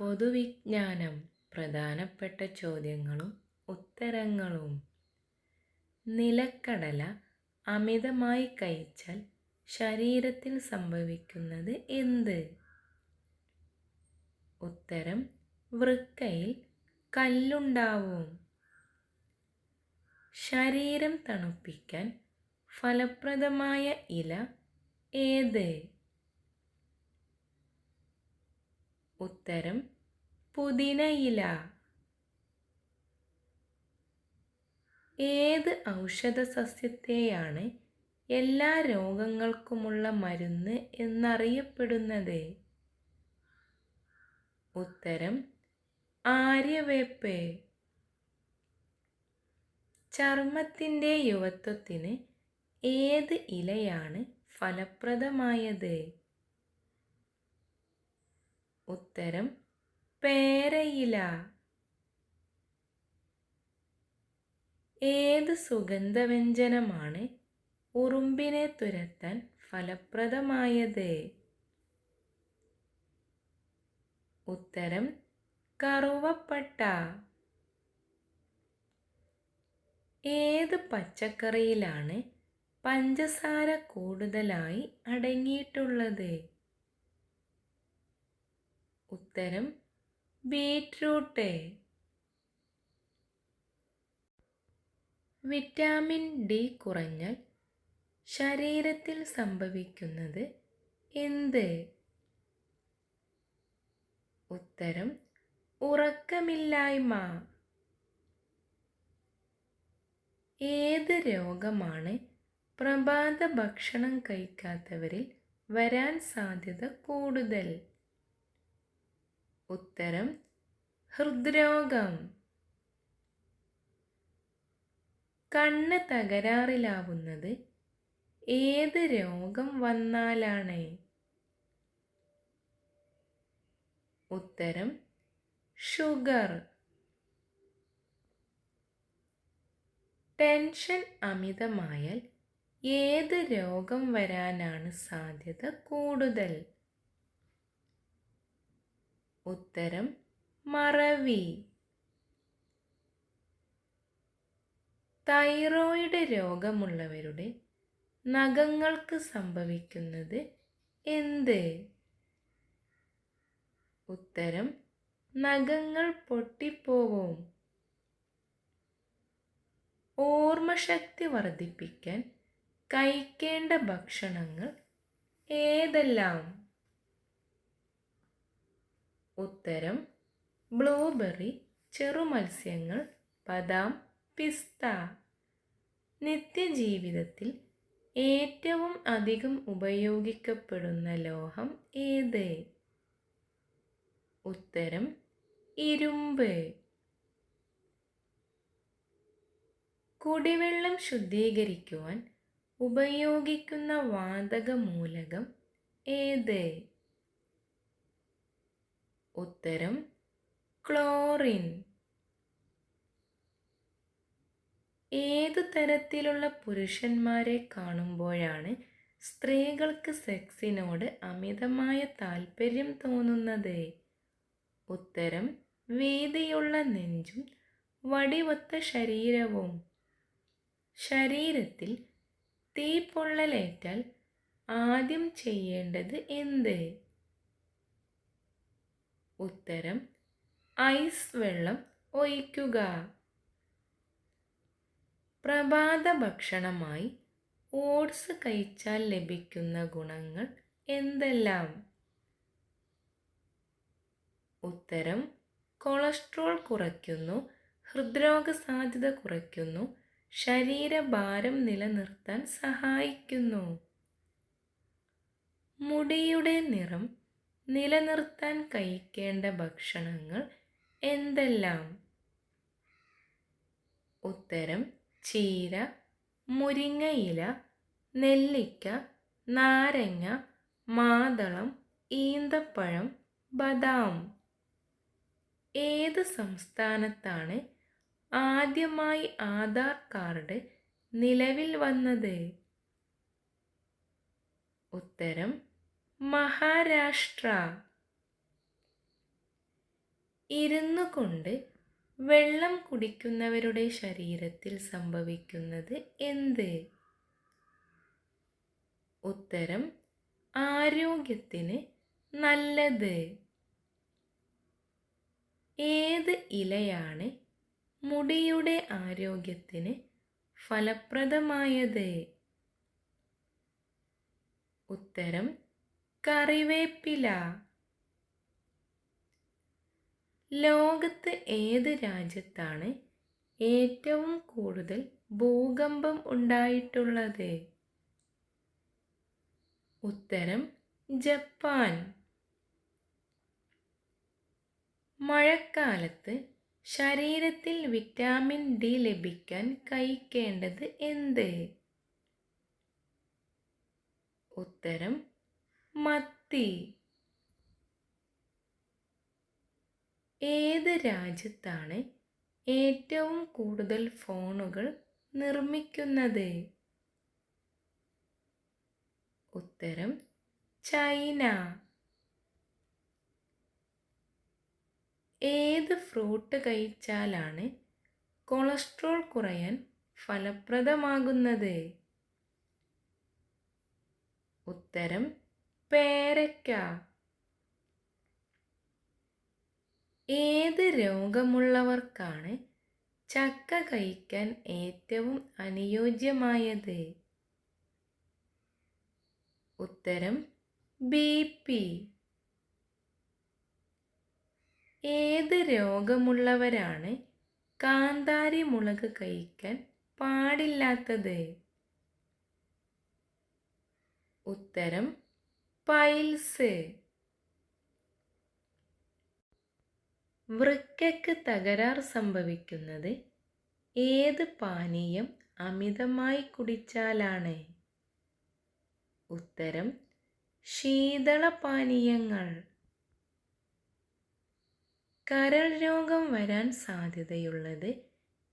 പൊതുവിജ്ഞാനം പ്രധാനപ്പെട്ട ചോദ്യങ്ങളും ഉത്തരങ്ങളും. നിലക്കടല അമിതമായി കഴിച്ചാൽ ശരീരത്തിൽ സംഭവിക്കുന്നത് എന്ത്? ഉത്തരം വൃക്കയിൽ കല്ലുണ്ടാവും. ശരീരം തണുപ്പിക്കാൻ ഫലപ്രദമായ ഇല ഏത്? ഉത്തരം പുതിനയില. ഏത് ഔഷധ സസ്യത്തെയാണ് എല്ലാ രോഗങ്ങൾക്കുമുള്ള മരുന്ന് എന്നറിയപ്പെടുന്നത്? ഉത്തരം ആര്യവേപ്പ്. ചർമ്മത്തിന്റെ യുവത്വത്തിന് ഏത് ഇലയാണ് ഫലപ്രദമായത്? ഉത്തരം പേരയില. ഏത് സുഗന്ധവ്യഞ്ജനമാണ് ഉറുമ്പിനെ തുരത്താൻ ഫലപ്രദമായത്? ഉത്തരം കറുവപ്പട്ട. ഏത് പച്ചക്കറിയിലാണ് പഞ്ചസാര കൂടുതലായി അടങ്ങിയിട്ടുള്ളത്? ഉത്തരം ബീറ്റ്റൂട്ട്. വിറ്റാമിൻ ഡി കുറഞ്ഞാൽ ശരീരത്തിൽ സംഭവിക്കുന്നത് എന്ത്? ഉത്തരം ഉറക്കമില്ലായ്മ. ഏത് രോഗമാണ് പ്രഭാത ഭക്ഷണം കഴിക്കാത്തവരിൽ വരാൻ സാധ്യത കൂടുതൽ? ഉത്തരം ഹൃദ്രോഗം. കണ്ണ് തകരാറിലാവുന്നത് ഏത് രോഗം വന്നാലാണ്? ഉത്തരം ഷുഗർ. ടെൻഷൻ അമിതമായാൽ ഏത് രോഗം വരാനാണ് സാധ്യത കൂടുതൽ? ഉത്തരം മറവി. തൈറോയിഡ് രോഗമുള്ളവരുടെ നഖങ്ങൾക്ക് സംഭവിക്കുന്നത് എന്ത്? ഉത്തരം നഖങ്ങൾ പൊട്ടിപ്പോവും. ഓർമ്മശക്തി വർദ്ധിപ്പിക്കാൻ കഴിക്കേണ്ട ഭക്ഷണങ്ങൾ ഏതെല്ലാം? ഉത്തരം ബ്ലൂബെറി ചെറുമത്സ്യങ്ങൾ ബദാം പിസ്ത. നിത്യജീവിതത്തിൽ ഏറ്റവും അധികം ഉപയോഗിക്കപ്പെടുന്ന ലോഹം ഏത്? ഉത്തരം ഇരുമ്പ്. കുടിവെള്ളം ശുദ്ധീകരിക്കുവാൻ ഉപയോഗിക്കുന്ന വാതക മൂലകം ഏത്? ഉത്തരം ക്ലോറിൻ. ഏതു തരത്തിലുള്ള പുരുഷന്മാരെ കാണുമ്പോഴാണ് സ്ത്രീകൾക്ക് സെക്സിനോട് അമിതമായ താല്പര്യം തോന്നുന്നത്? ഉത്തരം വീതിയുള്ള നെഞ്ചും വടിവത്ത ശരീരവും. ശരീരത്തിൽ തീപ്പൊള്ളലേറ്റാൽ ആദ്യം ചെയ്യേണ്ടത് എന്ത്? ഉത്തരം ഐസ് വെള്ളം ഒഴിക്കുക. പ്രഭാത ഭക്ഷണമായി ഓട്സ് കഴിച്ചാൽ ലഭിക്കുന്ന ഗുണങ്ങൾ എന്തെല്ലാം? ഉത്തരം കൊളസ്ട്രോൾ കുറയ്ക്കുന്നു ഹൃദ്രോഗ സാധ്യത കുറയ്ക്കുന്നു ശരീരഭാരം നിലനിർത്താൻ സഹായിക്കുന്നു. മുടിയുടെ നിറം നിലനിർത്താൻ കഴിക്കേണ്ട ഭക്ഷണങ്ങൾ എന്തെല്ലാം? ഉത്തരം ചീര മുരിങ്ങയില നെല്ലിക്ക നാരങ്ങ മാതളം ഈന്തപ്പഴം ബദാം. ഏത് സംസ്ഥാനത്താണ് ആദ്യമായി ആധാർ കാർഡ് നിലവിൽ വന്നത്? ഉത്തരം മഹാരാഷ്ട്ര. ഇരുന്നു കൊണ്ട് വെള്ളം കുടിക്കുന്നവരുടെ ശരീരത്തിൽ സംഭവിക്കുന്നത് എന്ത്? ഉത്തരം ആരോഗ്യത്തിന് നല്ലത്. ഏത് ഇലയാണ് മുടിയുടെ ആരോഗ്യത്തിന് ഫലപ്രദമായത്? ഉത്തരം കറിവേപ്പില. ലോകത്ത് ഏത് രാജ്യത്താണ് ഏറ്റവും കൂടുതൽ ഭൂകമ്പം ഉണ്ടായിട്ടുള്ളത്? ഉത്തരം ജപ്പാൻ. മഴക്കാലത്ത് ശരീരത്തിൽ വിറ്റാമിൻ ഡി ലഭിക്കാൻ കഴിക്കേണ്ടത് എന്ത്? ഉത്തരം മത്തി. ഏത് രാജ്യത്താണ് ഏറ്റവും കൂടുതൽ ഫോണുകൾ നിർമ്മിക്കുന്നത്? ഉത്തരം ചൈന. ഏത് ഫ്രൂട്ട് കഴിച്ചാലാണ് കൊളസ്ട്രോൾ കുറയാൻ ഫലപ്രദമാകുന്നത്? ഉത്തരം പേരയ്ക്ക ഏത് രോഗമുള്ളവർക്കാണ് ചക്ക കഴിക്കാൻ ഏറ്റവും അനുയോജ്യമായത്? ഉത്തരം ബി പി. ഏത് രോഗമുള്ളവരാണ് കാന്താരി മുളക് കഴിക്കാൻ പാടില്ലാത്തത്? ഉത്തരം പൈൽസ്. വൃക്കയ്ക്ക് തകരാർ സംഭവിക്കുന്നത് ഏത് പാനീയം അമിതമായി കുടിച്ചാലാണ്? ഉത്തരം ശീതള പാനീയങ്ങൾ. കരൾ രോഗം വരാൻ സാധ്യതയുള്ളത്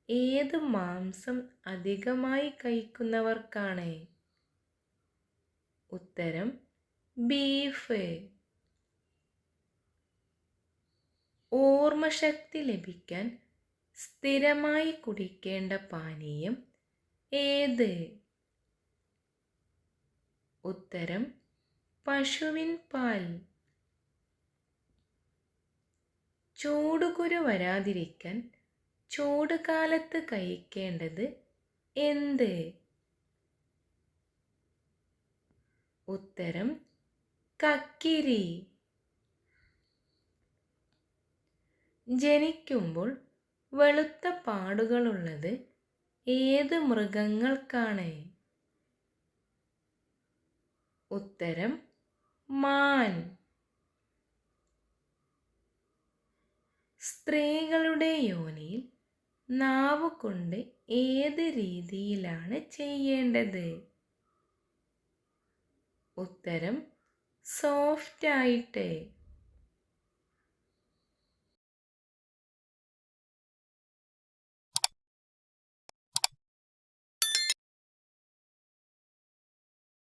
ഏത് മാംസം അധികമായി കഴിക്കുന്നവർക്കാണ്? ഉത്തരം ബീഫ്. ഓർമ്മശക്തി ലഭിക്കാൻ സ്ഥിരമായി കുടിക്കേണ്ട പാനീയം ഏത്? ഉത്തരം പശുവിൻ പാൽ. ചൂടുകുരു വരാതിരിക്കാൻ ചൂട് കാലത്ത് കഴിക്കേണ്ടത് എന്ത്? ഉത്തരം കക്കിരി. ജനിക്കുമ്പോൾ വെളുത്ത പാടുകളുള്ളത് ഏത് മൃഗങ്ങൾക്കാണ്? ഉത്തരം മാൻ. സ്ത്രീകളുടെ യോനിയിൽ നാവ് കൊണ്ട് ഏത് രീതിയിലാണ് ചെയ്യേണ്ടത്? ഉത്തരം സോഫ്റ്റ് ആയിട്ട്